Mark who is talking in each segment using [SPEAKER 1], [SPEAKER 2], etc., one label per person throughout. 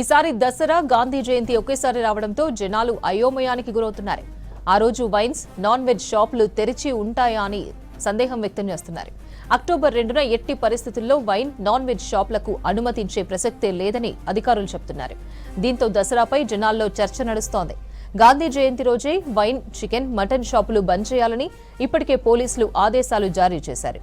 [SPEAKER 1] ఈసారి దసరా గాంధీ జయంతి ఒకేసారి రావడంతో జనాలు అయోమయానికి గురవుతున్నారు. ఆ రోజు వైన్స్ నాన్ వెజ్ షాపులు తెరిచి ఉంటాయా అని సందేహం వ్యక్తం చేస్తున్నారు. అక్టోబర్ రెండున ఎట్టి పరిస్థితుల్లో వైన్ నాన్ వెజ్ షాపులకు అనుమతించే ప్రసక్తే లేదని అధికారులు చెబుతున్నారు దీంతో దసరాపై జనాల్లో చర్చ నడుస్తోంది. గాంధీ జయంతి రోజే వైన్ చికెన్ మటన్ షాపులు బంద్ చేయాలని ఇప్పటికే పోలీసులు ఆదేశాలు జారీ చేశారు.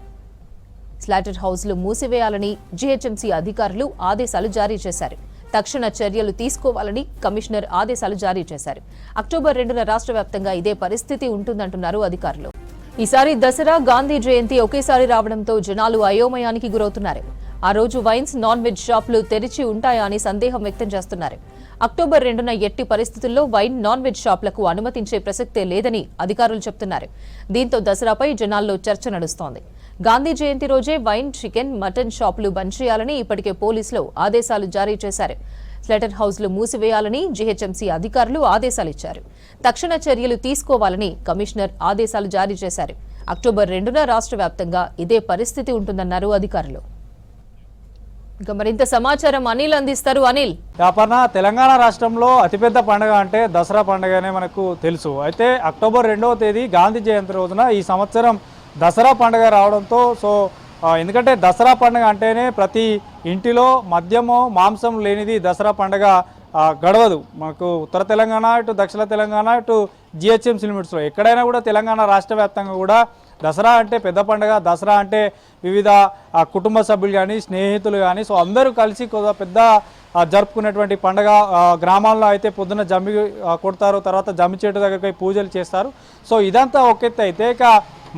[SPEAKER 1] స్లాటర్ హౌస్లు మూసివేయాలని జీహెచ్ఎంసీ అధికారులు ఆదేశాలు జారీ చేశారు. తక్షణ చర్యలు తీసుకోవాలని కమిషనర్ ఆదేశాలు జారీ చేశారు. అక్టోబర్ రెండున రాష్ట్ర వ్యాప్తంగా ఇదే పరిస్థితి ఉంటుందంటున్నారు అధికారులు. ఈసారి దసరా గాంధీ జయంతి ఒకేసారి రావడంతో జనాలు అయోమయానికి గురవుతున్నారు. ఆ రోజు వైన్స్ నాన్ వెజ్ షాపులు తెరిచి ఉంటాయా అని సందేహం వ్యక్తం చేస్తున్నారు. అక్టోబర్ రెండున ఎట్టి పరిస్థితుల్లో వైన్ నాన్ వెజ్ షాపులకు అనుమతించే ప్రసక్తే లేదని అధికారులు చెబుతున్నారు దీంతో దసరాపై జనాల్లో చర్చ నడుస్తోంది. గాంధీ జయంతి రోజే వైన్ చికెన్ మటన్ షాపులు బంద్ చేయాలని ఇప్పటికే పోలీసులు ఆదేశాలు జారీ చేశారు. స్లెటర్ హౌస్లు మూసివేయాలని జీహెచ్ఎంసీ అధికారులు ఆదేశాలిచ్చారు తక్షణ చర్యలు తీసుకోవాలని కమిషనర్ ఆదేశాలు జారీ చేశారు. అక్టోబర్ రెండున రాష్ట్ర వ్యాప్తంగా ఇదే పరిస్థితి ఉంటుందన్నారు అధికారులు. మరింత సమాచారం అనిల్ అందిస్తారు. అనిల్.
[SPEAKER 2] అపర్ణ తెలంగాణ రాష్ట్రంలో అతిపెద్ద పండుగ అంటే దసరా పండుగనే మనకు తెలుసు. అయితే అక్టోబర్ రెండవ తేదీ గాంధీ జయంతి రోజున ఈ సంవత్సరం దసరా పండుగ రావడంతో సో ఎందుకంటే దసరా పండుగ అంటేనే ప్రతి ఇంటిలో మద్యము మాంసం లేనిది దసరా పండుగ గడవదు. మనకు ఉత్తర తెలంగాణ ఇటు దక్షిణ తెలంగాణ ఇటు జిహెచ్ఎంసీ లిమిట్స్లో ఎక్కడైనా కూడా తెలంగాణ రాష్ట్ర వ్యాప్తంగా కూడా దసరా అంటే పెద్ద పండుగ దసరా అంటే వివిధ కుటుంబ సభ్యులు కానీ స్నేహితులు కానీ సో అందరూ కలిసి పెద్ద జరుపుకునేటువంటి పండుగ గ్రామాల్లో అయితే పొద్దున్న జమ్మి కొడతారు తర్వాత జమ్మి చెట్టు దగ్గరికి పూజలు చేస్తారు. సో ఇదంతా ఒక ఎత్తు అయితే ఇక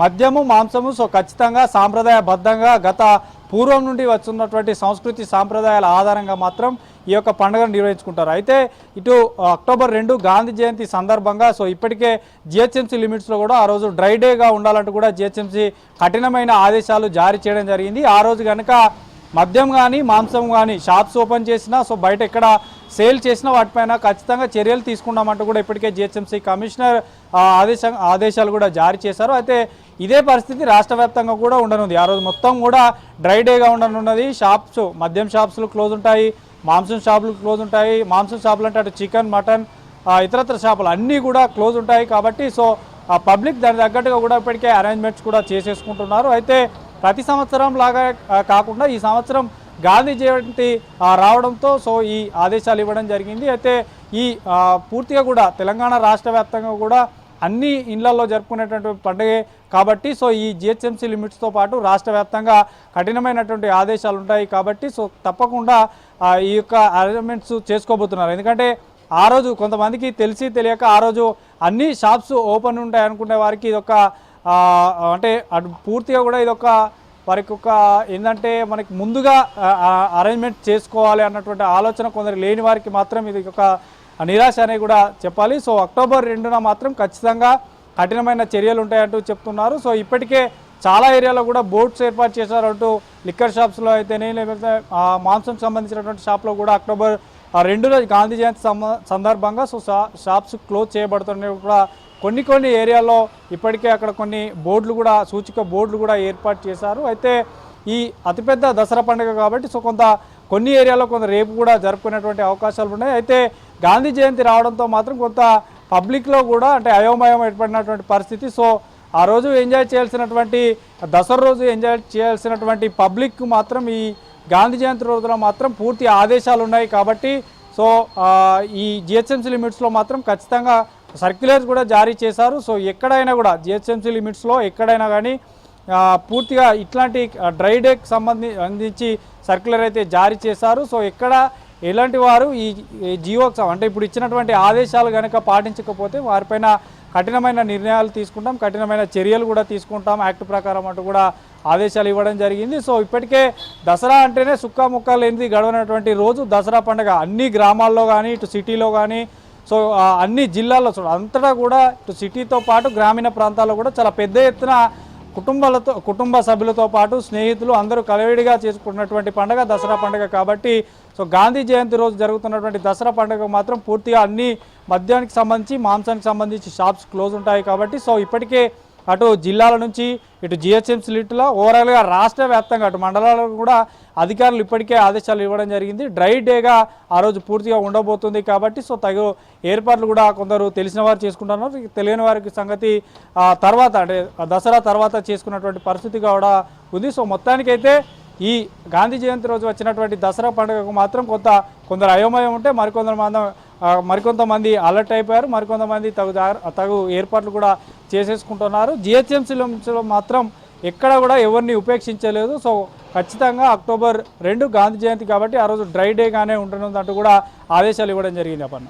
[SPEAKER 2] మద్యము మాంసము సో ఖచ్చితంగా సాంప్రదాయబద్ధంగా గత పూర్వం నుండి వచ్చినటువంటి సంస్కృతి సాంప్రదాయాల ఆధారంగా మాత్రం ఈ యొక్క పండుగను నిర్వహించుకుంటారు. అయితే ఇటు అక్టోబర్ రెండు గాంధీ జయంతి సందర్భంగా సో ఇప్పటికే జిహెచ్ఎంసీ లిమిట్స్లో కూడా ఆ రోజు డ్రై డేగా ఉండాలంటూ కూడా జిహెచ్ఎంసీ కఠినమైన ఆదేశాలు జారీ చేయడం జరిగింది. ఆ రోజు కనుక మద్యం కానీ మాంసం కానీ షాప్స్ ఓపెన్ చేసినా సో బయట ఎక్కడ సేల్ చేసిన వాటిపైన ఖచ్చితంగా చర్యలు తీసుకున్నామంటూ కూడా ఇప్పటికే జిహెచ్ఎంసీ కమిషనర్ ఆదేశం ఆదేశాలు కూడా జారీ చేశారు. అయితే ఇదే పరిస్థితి రాష్ట్ర వ్యాప్తంగా కూడా ఉండనుంది. ఆ రోజు మొత్తం కూడా డ్రై డేగా ఉండనున్నది. షాప్స్ మద్యం షాప్స్లు క్లోజ్ ఉంటాయి మాంసం షాపులు క్లోజ్ ఉంటాయి. మాంసం షాపులు అంటే అటు చికెన్ మటన్ ఇతరత్ర షాపులు అన్నీ కూడా క్లోజ్ ఉంటాయి కాబట్టి సో పబ్లిక్ దాని తగ్గట్టుగా కూడా ఇప్పటికే అరేంజ్మెంట్స్ కూడా చేసేసుకుంటున్నారు. అయితే ప్రతి సంవత్సరం లాగా కాకుండా ఈ సంవత్సరం గాంధీ జయంతి రావడంతో సో ఈ ఆదేశాలు ఇవ్వడం జరిగింది. అయితే ఈ పూర్తిగా కూడా తెలంగాణ రాష్ట్ర వ్యాప్తంగా కూడా అన్ని ఇళ్ళలో జరుపుకునేటువంటి పండుగే కాబట్టి సో ఈ జిహెచ్ఎంసీ లిమిట్స్తో పాటు రాష్ట్ర వ్యాప్తంగా కఠినమైనటువంటి ఆదేశాలు ఉంటాయి కాబట్టి సో తప్పకుండా ఈ యొక్క అరేంజ్మెంట్స్ చేసుకోబోతున్నారు. ఎందుకంటే ఆ రోజు కొంతమందికి తెలిసి తెలియక ఆ రోజు అన్ని షాప్స్ ఓపెన్ ఉంటాయి అనుకునే వారికి ఇది ఒక అంటే పూర్తిగా కూడా ఇదొక వారికి ఒక ఏంటంటే మనకి ముందుగా అరేంజ్మెంట్ చేసుకోవాలి అన్నటువంటి ఆలోచన కొందరు లేని వారికి మాత్రం ఇది ఒక నిరాశ అనేది కూడా చెప్పాలి. సో అక్టోబర్ రెండున మాత్రం ఖచ్చితంగా కఠినమైన చర్యలు ఉంటాయంటూ చెప్తున్నారు. సో ఇప్పటికే చాలా ఏరియాలో కూడా బోర్డ్స్ ఏర్పాటు చేశారంటూ లిక్కర్ షాప్స్లో అయితేనే లేకపోతే మాంసం సంబంధించినటువంటి షాప్లో కూడా అక్టోబర్ ఆ, గాంధీ జయంతి సందర్భంగా సో షాప్స్ క్లోజ్ చేయబడుతున్నాయి కూడా కొన్ని కొన్ని ఏరియాల్లో ఇప్పటికే అక్కడ కొన్ని బోర్డులు కూడా సూచిక బోర్డులు కూడా ఏర్పాటు చేశారు. అయితే ఈ అతిపెద్ద దసరా పండుగ కాబట్టి సో కొంత కొన్ని ఏరియాలో కొంత రేపు కూడా జరుపుకునేటువంటి అవకాశాలు ఉన్నాయి. అయితే గాంధీ జయంతి రావడంతో మాత్రం కొంత పబ్లిక్లో కూడా అంటే అయోమయం ఏర్పడినటువంటి పరిస్థితి. సో ఆ రోజు ఎంజాయ్ చేయాల్సినటువంటి దసరా రోజు ఎంజాయ్ చేయాల్సినటువంటి పబ్లిక్ మాత్రం ఈ గాంధీ జయంతి రోజున మాత్రం పూర్తి ఆదేశాలు ఉన్నాయి కాబట్టి సో ఈ జిహెచ్ఎంసీ లిమిట్స్లో మాత్రం ఖచ్చితంగా సర్క్యులర్స్ కూడా జారీ చేశారు. సో ఎక్కడైనా కూడా జిహెచ్ఎంసీ లిమిట్స్లో ఎక్కడైనా కానీ పూర్తిగా ఇట్లాంటి డ్రై డేకి సంబంధించి సర్క్యులర్ అయితే జారీ చేశారు. సో ఎక్కడ ఎలాంటి వారు ఈ ఈ జియోకి అంటే ఇప్పుడు ఇచ్చినటువంటి ఆదేశాలు కనుక పాటించకపోతే వారిపైన కఠినమైన నిర్ణయాలు తీసుకుంటాం. కఠినమైన చర్యలు కూడా తీసుకుంటాం. యాక్ట్ ప్రకారం అంటూ కూడా ఆదేశాలు ఇవ్వడం జరిగింది. సో ఇప్పటికే దసరా అంటేనే సుక్క ముక్క లేనిది గడవనటువంటి రోజు. దసరా పండుగ అన్ని గ్రామాల్లో కానీ ఇటు సిటీలో కానీ సో అన్ని జిల్లాల్లో చూడ అంతటా కూడా ఇటు సిటీతో పాటు గ్రామీణ ప్రాంతాల్లో కూడా చాలా పెద్ద ఎత్తున కుటుంబాలతో కుటుంబ సభ్యులతో పాటు స్నేహితులు అందరూ కలవిడిగా చేసుకున్నటువంటి పండుగ దసరా పండుగ కాబట్టి సో గాంధీ జయంతి రోజు జరుగుతున్నటువంటి దసరా పండుగ మాత్రం పూర్తిగా అన్ని మద్యానికి సంబంధించి మాంసానికి సంబంధించి షాప్స్ క్లోజ్ ఉంటాయి కాబట్టి సో ఇప్పటికే అటు జిల్లాల నుంచి ఇటు జిహెచ్ఎంసీ లిట్లో ఓవరాల్గా రాష్ట్ర వ్యాప్తంగా అటు మండలాలకు కూడా అధికారులు ఇప్పటికే ఆదేశాలు ఇవ్వడం జరిగింది. డ్రై డేగా ఆ రోజు పూర్తిగా ఉండబోతుంది కాబట్టి సో తగు ఏర్పాట్లు కూడా కొందరు తెలిసిన వారు చేసుకుంటున్నారు. తెలియని వారికి సంగతి ఆ, తర్వాత అంటే దసరా తర్వాత చేసుకున్నటువంటి పరిస్థితి కూడా ఉంది. సో మొత్తానికైతే ఈ గాంధీ జయంతి రోజు వచ్చినటువంటి దసరా పండుగకు మాత్రం కొంత కొందరు అయోమయం ఉంటే మరికొందరు మాత్రం మరికొంతమంది అలర్ట్ అయిపోయారు. మరికొంతమంది తగు తగు ఏర్పాట్లు కూడా చేసేసుకుంటున్నారు. జిహెచ్ఎంసీలో మాత్రం ఎక్కడ కూడా ఎవరిని ఉపేక్షించలేదు. సో ఖచ్చితంగా అక్టోబర్ రెండు గాంధీ జయంతి కాబట్టి ఆ రోజు డ్రై డేగానే ఉంటుందంటూ కూడా ఆదేశాలు ఇవ్వడం జరిగింది అప్పన్న